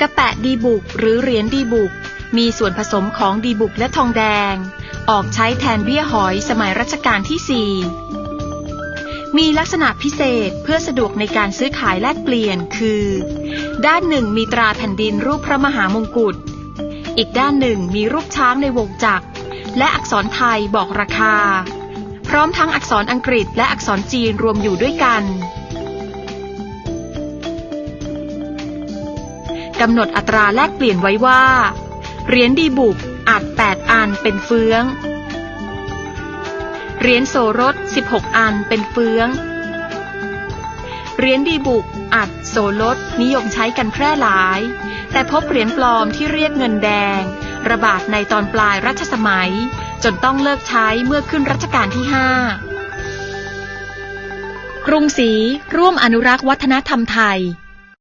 กระแปะดีบุกหรือเหรียญดีบุก มีส่วนผสมของดีบุกและทองแดง ออกใช้แทนเบี้ยหอยสมัยรัชกาลที่ 4 มีลักษณะพิเศษเพื่อสะดวกในการซื้อขายแลกเปลี่ยนคือ ด้านหนึ่งมีตราแผ่นดินรูปพระมหามงกุฎ อีกด้านหนึ่งมีรูปช้างในวงจักร และอักษรไทยบอกราคา พร้อมทั้งอักษรอังกฤษและอักษรจีนรวมอยู่ด้วยกัน กำหนดอัตราแลกเปลี่ยนไว้ว่า เหรียญดีบุกอัด 8 อันเป็นเฟือง เหรียญโสรส 16 อันเป็นเฟือง เหรียญดีบุกอัดโสรสนิยมใช้กันแพร่หลาย แต่พบเหรียญปลอมที่เรียกเงินแดง ระบาดในตอนปลายรัชสมัย จนต้องเลิกใช้เมื่อขึ้นรัชกาลที่ 5 กรุงศรีร่วมอนุรักษ์วัฒนธรรมไทย